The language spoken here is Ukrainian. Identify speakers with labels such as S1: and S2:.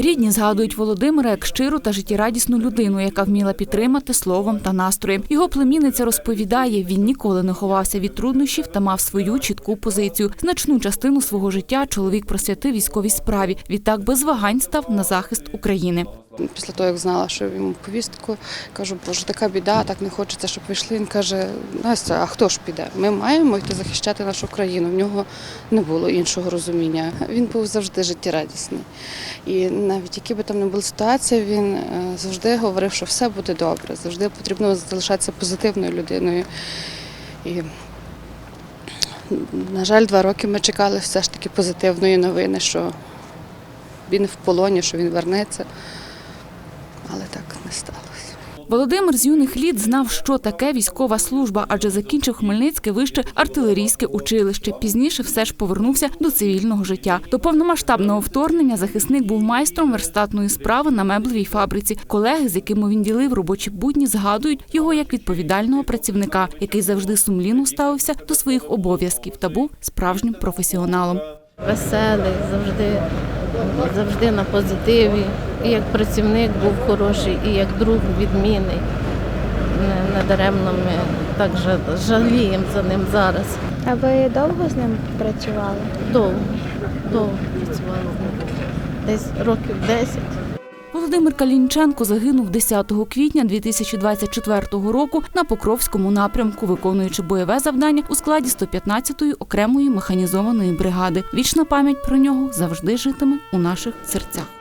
S1: Рідні згадують Володимира як щиру та життєрадісну людину, яка вміла підтримати словом та настроєм. Його племінниця розповідає, він ніколи не ховався від труднощів та мав свою чітку позицію. Значну частину свого життя чоловік просвятив військовій справі. Відтак без вагань став на захист України.
S2: Після того, як знала, що йому повістку, кажу, боже, така біда, так не хочеться, щоб вийшли. Він каже: Настя, а хто ж піде? Ми маємо йти захищати нашу країну. В нього не було іншого розуміння. Він був завжди життєрадісний. І навіть які би там не були ситуації, він е, завжди говорив, що все буде добре, завжди потрібно залишатися позитивною людиною. І, на жаль, два роки ми чекали все ж таки позитивної новини, що він в полоні, що він вернеться. Але так не сталося.
S1: Володимир з юних літ знав, що таке військова служба, адже закінчив Хмельницьке вище артилерійське училище. Пізніше все ж повернувся до цивільного життя. До повномасштабного вторгнення захисник був майстром верстатної справи на меблевій фабриці. Колеги, з якими він ділив робочі будні, згадують його як відповідального працівника, який завжди сумлінно ставився до своїх обов'язків та був справжнім професіоналом.
S3: веселий, завжди, завжди на позитиві. І як працівник був хороший, і як друг відмінний. Не, не даремно ми так жа- жаліємо за ним зараз.
S4: А ви довго з ним працювали?
S3: Довго, довго працювали з ним. Десь років 10.
S1: Володимир Калінченко загинув 10 квітня 2024 року на Покровському напрямку, виконуючи бойове завдання у складі 115-ї окремої механізованої бригади. Вічна пам'ять про нього завжди житиме у наших серцях.